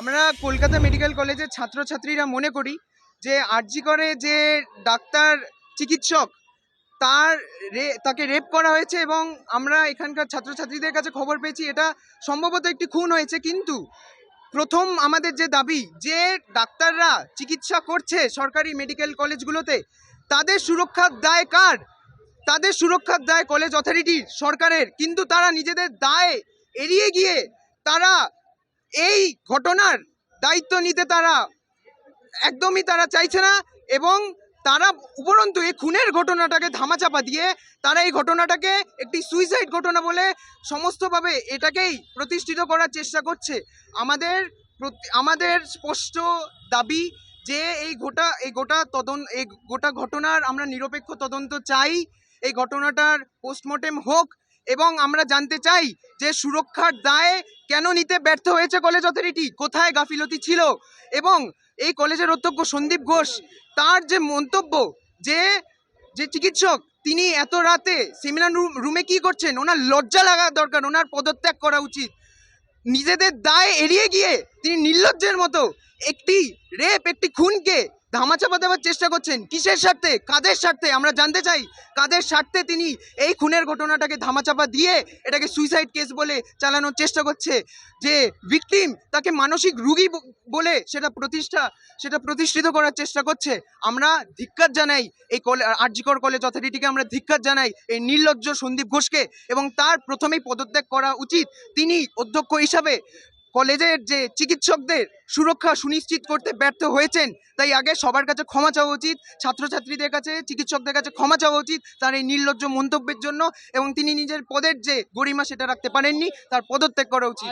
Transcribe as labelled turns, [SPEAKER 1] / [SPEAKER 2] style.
[SPEAKER 1] আমরা কলকাতা মেডিকেল কলেজের ছাত্রছাত্রীরা মনে করি যে আরজি করে যে ডাক্তার চিকিৎসক, তার রে, তাকে রেপ করা হয়েছে এবং আমরা এখানকার ছাত্রছাত্রীদের কাছে খবর পেয়েছি, এটা সম্ভবত একটি খুন হয়েছে। কিন্তু প্রথম আমাদের যে দাবি যে ডাক্তাররা চিকিৎসা করছে সরকারি মেডিকেল কলেজগুলোতে, তাদের সুরক্ষার দায় কার? তাদের সুরক্ষার দায় কলেজ অথরিটির, সরকারের। কিন্তু তারা নিজেদের দায় এড়িয়ে গিয়ে তারা এই ঘটনার দায়িত্ব নিতে তারা একদমই তারা চাইছে না এবং তারা উপরন্তু এই খুনের ঘটনাটাকে ধামাচাপা দিয়ে তারা এই ঘটনাটাকে একটি সুইসাইড ঘটনা বলে সমস্তভাবে এটাকেই প্রতিষ্ঠিত করার চেষ্টা করছে। আমাদের আমাদের স্পষ্ট দাবি যে এই গোটা এই গোটা তদন্ত এই গোটা ঘটনার আমরা নিরপেক্ষ তদন্ত চাই। এই ঘটনাটার পোস্টমর্টেম হোক এবং আমরা জানতে চাই যে সুরক্ষার দায় কেন নিতে ব্যর্থ হয়েছে কলেজ অথরিটি? কোথায় গাফিলতি ছিল? এবং এই কলেজের অধ্যক্ষ সন্দীপ ঘোষ, তার যে মন্তব্য যে যে চিকিৎসক, তিনি এত রাতে সেমিনার রুমে কি করছেন? ওনার লজ্জা লাগা দরকার, ওনার পদত্যাগ করা উচিত। নিজেদের দায় এড়িয়ে গিয়ে তিনি নির্লজ্জের মতো একটি রেপ, একটি খুনকে ধামাচাপা দেওয়ার চেষ্টা করছেন। কিসের স্বার্থে? কাদের স্বার্থে? আমরা জানতে চাই, কাদের স্বার্থে তিনি এই খুনের ঘটনাটাকে ধামাচাপা দিয়ে এটাকে সুইসাইড কেস বলে চালানোর চেষ্টা করছে? যে ভিকটিম তাকে মানসিক রুগী বলে সেটা প্রতিষ্ঠা, সেটা প্রতিষ্ঠিত করার চেষ্টা করছে। আমরা ধিক্কার জানাই এই কলে আরজিকর কলেজ অথরিটিকে, আমরা ধিক্কার জানাই এই নির্লজ্জ সন্দীপ ঘোষকে এবং তার প্রথমেই পদত্যাগ করা উচিত তিনি অধ্যক্ষ হিসাবে। কলেজের যে চিকিৎসকদের সুরক্ষা সুনিশ্চিত করতে ব্যর্থ হয়েছেন, তাই আগে সবার কাছে ক্ষমা চাওয়া উচিত, ছাত্রছাত্রীদের কাছে, চিকিৎসকদের কাছে ক্ষমা চাওয়া উচিত তার এই নির্লজ্জ মন্তব্যের জন্য এবং তিনি নিজের পদের যে গরিমা সেটা রাখতে পারেননি, তার পদত্যাগ করা উচিত।